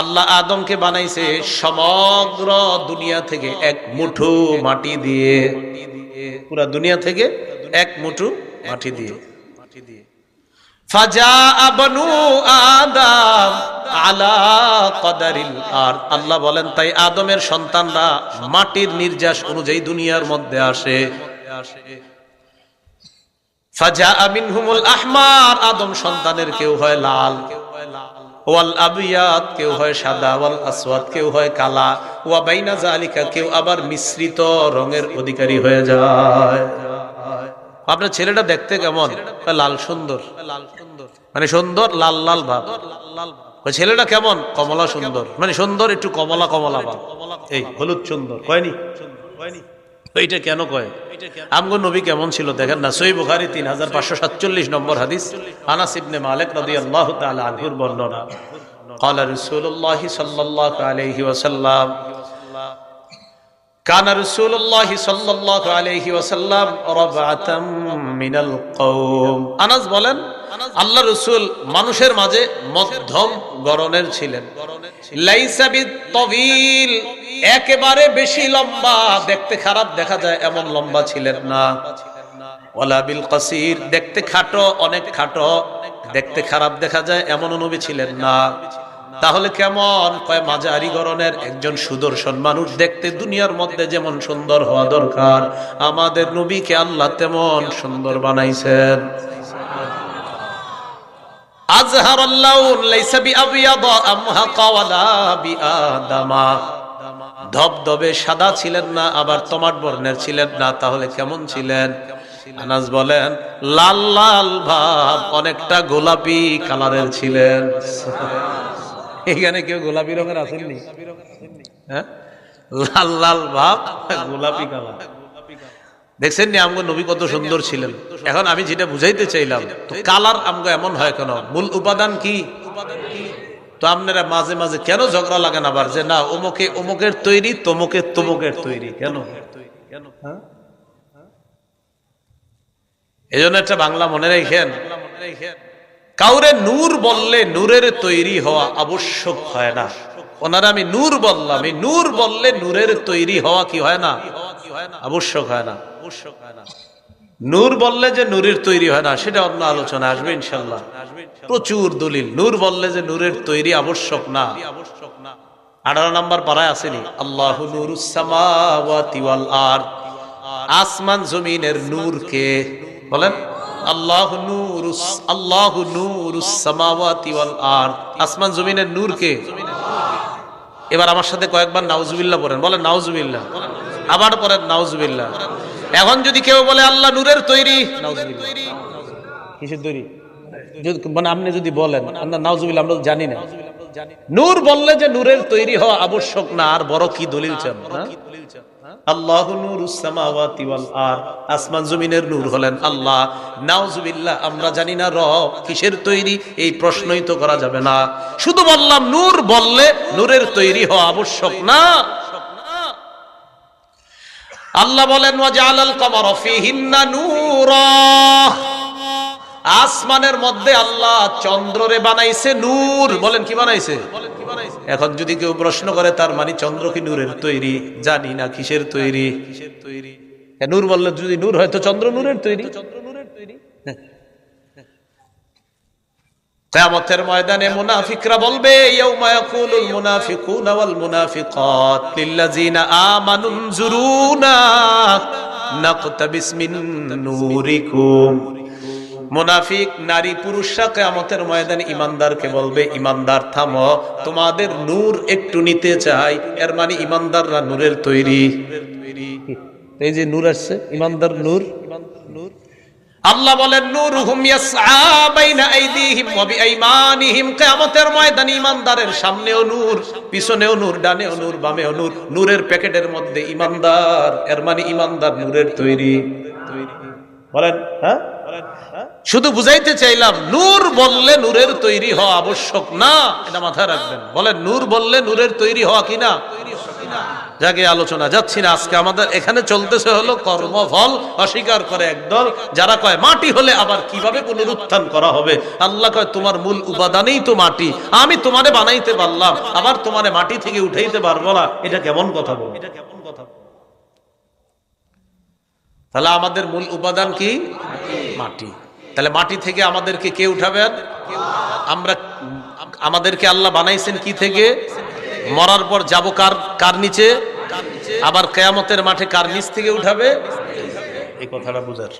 আল্লাহ আদমকে বানাইছে সমগ্র দুনিয়া থেকে এক মুঠো মাটি দিয়ে। পুরা দুনিয়া থেকে এক মুঠো মাটি দিয়ে। কদারিল আর আল্লাহ বলেন, তাই আদমের সন্তানরা মাটির নির্যাস অনুযায়ী দুনিয়ার মধ্যে আসে আসে। ফাজা আমিনহুমুল আহমার, আদম সন্তানের কেউ হয় লাল আপনার ছেলেটা দেখতে কেমন? লাল সুন্দর লাল সুন্দর। মানে সুন্দর, লাল লাল ভাব। ওই ছেলেটা কেমন? কমলা সুন্দর। মানে সুন্দর, একটু কমলা কমলা ভাব। এই, হলুদ সুন্দর। কয়নি? এইটা কেন কয় আমগো নবী কেমন ছিল দেখেন না সই বুখারি তিন হাজার পাঁচশো সাতচল্লিশ নম্বর হাদিস আনাস ইবনে মালিক রাদিয়াল্লাহু তাআলা আনহুর বর্ণনা قال رسول الله صلى الله عليه وسلم كان رسول الله صلى الله عليه وسلم ربعة من القوم আনাস বলেন আল্লাহ রসুল মানুষের মাঝে মধ্যম গরনের ছিলেন লাইসা বিত্তবিল একেবারে বেশি লম্বা দেখতে খারাপ দেখা যায় এমন লম্বা ছিলেন না ওয়ালা বিল কাসির দেখতে খাটো অনেক খাটো দেখতে খারাপ দেখা যায় এমন নবী ছিলেন না তাহলে কেমন? কয় মাঝারি গরনের একজন সুদর্শন মানুষ দেখতে দুনিয়ার মধ্যে যেমন সুন্দর হওয়া দরকার, আমাদের নবীকে আল্লাহ তেমন সুন্দর বানাইছেন। আজহার আল্লাউন লাইসা বিআবিয়াদা আমহাকা ওয়ালা বিআদামা। ধবধবে সাদা ছিলেন না, আবার তোমার বর্ণের ছিলেন না, তাহলে কেমন ছিলেন? আনাস বলেন, লাল লাল ভাব, অনেকটা গোলাপি কালারের ছিলেন। এখানে কেউ গোলাপি রঙের আসেননি? হ্যাঁ? লাল লাল ভাব, গোলাপি কালার। দেখছেন নি আমগো নবী কত সুন্দর ছিলেন। এখন আমি যেটা বুঝাইতে চাইলাম, তো কালার আমগো এমন হয় কেন? মূল উপাদান কি? তো আপনারা মাঝে মাঝে কেন ঝগড়া লাগান আবার? যে না, অমুকে অমুকের তৈরি, তমুকে তমুকের তৈরি, কেন? হ্যাঁ? এই জন্য একটা বাংলা মনে রেখেন কাউরে নূর বললে নূরের তৈরি হওয়া আবশ্যক হয় না। ওনারা আমি নূর বললাম। নূর বললে নূরের তৈরি হওয়া কি হয় না? আবশ্যক হয় না। নূর বললে যে নূরের তৈরি হয় না, সেটা অন্য আলোচনা আসবে ইনশাল্লাহ প্রচুর দলিল। নূর বললে যে নূরের তৈরি আবশ্যক না। আঠারো নম্বর পাড়ায় আসেনি। আল্লাহ নুরুসামাওয়াতি আরদ। আসমান জমিনের নূর কে বলেন? আল্লাহ আসমান জমিনের এবার আমার সাথে কয়েকবার আবার এখন যদি কেউ বলে, আল্লাহ নূরের তৈরি কিসের তৈরি? মানে আপনি যদি বলেন, আমরা নাউজুবিল্লাহ, আমরা জানি না। নূর বললে যে নূরের তৈরি হওয়া আবশ্যক না, আর বড় কি দলিল চান হ্যাঁ? আল্লাহ এই প্রশ্নই তো করা যাবে না। শুধু বললাম নূর বললে নূরের তৈরি হওয়া আবশ্যক না। আল্লাহ বলেন ওয়াজআলাল কমারা ফীহিন্না নূরা। আসমানের মধ্যে আল্লাহ চন্দ্ররে বানাইছে নূর। বলেন, কি বানাইছে? এখন যদি কেউ প্রশ্ন করে, তার মানে চন্দ্র কি নূরের তৈরি? জানি না, কিসের তৈরি? নূর বললে যদি নূর হয়, তো চন্দ্র নূরের তৈরি। চন্দ্র ময়দানে মুনাফিকরা বলবে মুনাফিকুনা মিন নূরিকুম। মুনাফিক, নারী পুরুষরা কিয়ামতের ময়দানে ইমানদারকে বলবে, ইমানদার, থামো, তোমাদের নূর একটু নিতে চাই। এর মানে ইমানদাররা নূরের তৈরি। এই যে নূর আসছে, ইমানদার নূর। নূর আল্লাহ বলেন বিআইমানিহিম। কিয়ামতের ময়দানে ইমানদারের সামনেও নূর, পিছনেও নূর, ডানেও নূর, বামেও নূর, নূরের প্যাকেটের মধ্যে ইমানদার। এর মানে ইমানদার নূরের তৈরি। বলেন হ্যাঁ? শুধু বুঝাইতে চাইলাম, নূর বললে নূরের তৈরি হওয়া আবশ্যক না, এটা মাথায় রাখবেন। বলেন, নূর বললে নূরের তৈরি হওয়া কি না? যাকে আলোচনা যাচ্ছি না, আজকে আমাদের এখানে চলতেছে হলো কর্মফল অস্বীকার করে একদল যারা কয়, মাটি হলে আবার কীভাবে পুনরুত্থান করা হবে? আল্লাহ কয়, তোমার মূল উপাদানেই তো মাটি। আমি তোমারে বানাইতে পারলাম, আবার তোমারে মাটি থেকে উঠাইতে পারব না। এটা কেমন কথা বল এটা কেমন কথা তাহলে আমাদের মূল উপাদান কি? মাটি। তাহলে মাটি থেকে আমাদেরকে কে উঠাবেন? আমরা, আমাদেরকে আল্লাহ বানাইছেন কি থেকে? মরার পর যাব কার কার নিচে? আবার কেয়ামতের মাঠে কার নিচ থেকে উঠাবে? এই কথাটা বুঝার।